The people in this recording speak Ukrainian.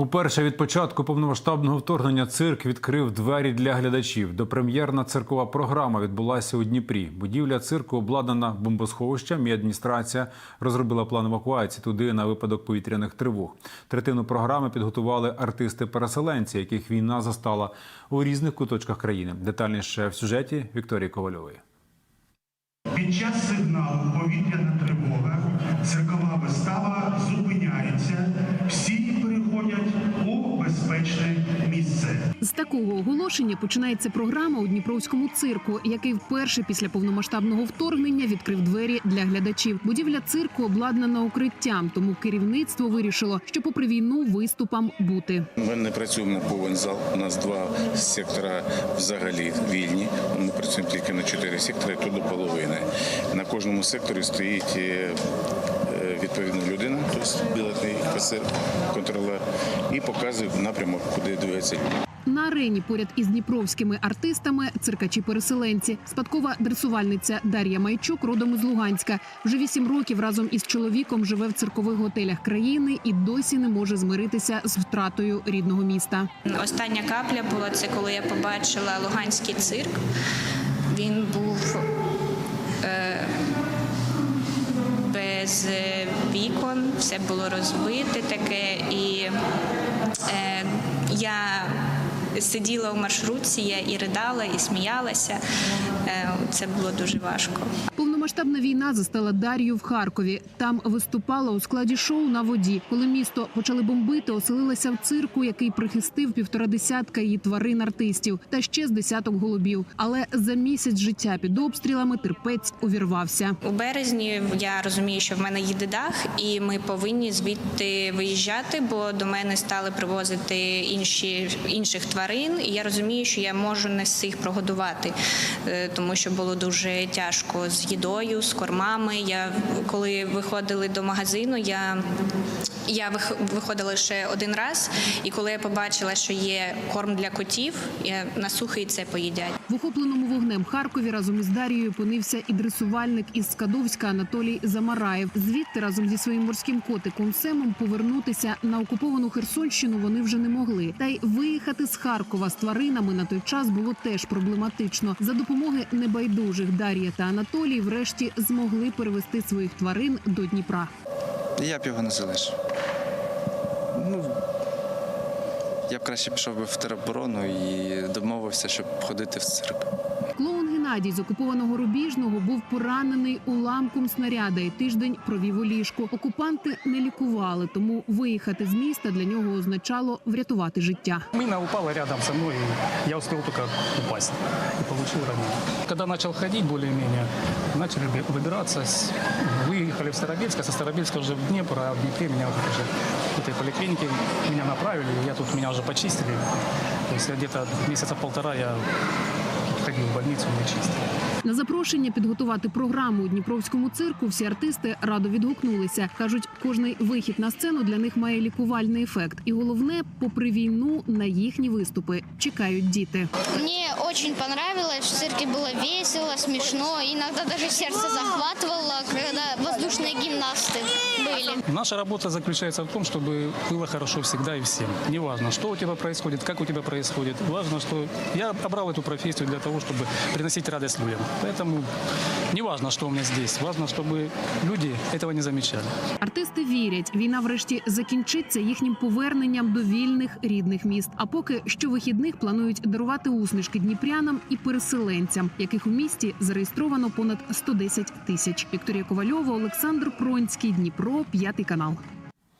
Уперше від початку повномасштабного вторгнення цирк відкрив двері для глядачів. Допрем'єрна циркова програма відбулася у Дніпрі. Будівля цирку обладнана бомбосховищем. і адміністрація розробила план евакуації туди на випадок повітряних тривог. Третину програми підготували артисти-переселенці, яких війна застала у різних куточках країни. Детальніше в сюжеті Вікторії Ковальової. Під час сигналу повітряна тривога циркова вистава зупиняється. Всі переходять у безпечне місце. З такого оголошення починається програма у Дніпровському цирку, який вперше після повномасштабного вторгнення відкрив двері для глядачів. Будівля цирку обладнана укриттям, тому керівництво вирішило, що попри війну виступам бути. Ми не працюємо на повен зал. У нас два сектора взагалі вільні. Ми працюємо тільки на чотири сектори, то до половини. На кожному секторі стоїть е, відповідна людина, тобто білетний касир, контролер, і показує напрямок, куди двигається люди. На арені поряд із дніпровськими артистами циркачі-переселенці. Спадкова дресувальниця Дар'я Майчук родом із Луганська. Вже вісім років разом із чоловіком живе в циркових готелях країни і досі не може змиритися з втратою рідного міста. Остання капля була це, коли я побачила Луганський цирк. Він був е, без вікон, все було розбите таке, і е, я сиділа в маршрутці, я і ридала, і сміялася. Е, це було дуже важко. Повномасштабна війна застала Дар'ю в Харкові. Там виступала у складі шоу на воді. Коли місто почали бомбити, оселилася в цирку, який прихистив півтора десятка її тварин артистів та ще з десяток голубів. Але за місяць життя під обстрілами терпець увірвався. У березні я розумію, що в мене їде дах, і ми повинні звідти виїжджати, бо до мене стали привозити інші інших тварин. І я розумію, що я можу не всіх прогодувати, е, тому що було дуже тяжко з їдою, з кормами. Я коли виходили до магазину, я я виходила лише один раз, і коли я побачила, що є корм для котів, я на сухий це поїдять. В охопленому вогнем Харкові разом із Дарією опинився і дресувальник із Скадовська Анатолій Замараєв. Звідти разом зі своїм морським котиком Семом повернутися на окуповану Херсонщину вони вже не могли. Та й виїхати з Харкова з тваринами на той час було теж проблематично. За допомоги небайдужих Дар'я та Анатолій врешті змогли перевести своїх тварин до Дніпра. Я б його не залишив. Ну, я б краще пішов би в тероборону і домовився, щоб ходити в цирк. Клоун Геннадій з окупованого Рубіжного був поранений уламком снаряда і тиждень провів у ліжку. Окупанти не лікували, тому виїхати з міста для нього означало врятувати життя. Мина упала рядом со мной, и я успел только упасть и получил ранение. Когда начал ходить более-менее, начали бы- выбираться, с- выехали в Старобельск, а со Старобельска уже в Днепр, а в Днепре меня вот уже в этой поликлинике меня направили, я тут меня уже почистили. То есть я где-то месяца полтора я ходил в больницу, меня чистили. На запрошення підготувати програму у Дніпровському цирку всі артисти радо відгукнулися. кажуть, кожний вихід на сцену для них має лікувальний ефект. І головне, попри війну, на їхні виступи чекають діти. Мне очень понравилось, в цирке было весело, смешно, иногда даже сердце захватывало, когда воздушные гимнасты были. Наша работа заключается в том, чтобы было хорошо всегда и всем. Неважно, что у тебя происходит, как у тебя происходит. Важно, что я обрал эту профессию для того, чтобы приносить радость людям. Поэтому неважно, что у меня здесь. Важно, чтобы люди этого не замечали. Артисти вірять, війна врешті закінчиться їхнім поверненням до вільних рідних міст. А поки щовихідних планують дарувати усмішки дніпрянам і переселенцям, яких у місті зареєстровано понад 110 тисяч. Вікторія Ковальова, Олександр Пронський, Дніпро, п'ятий канал.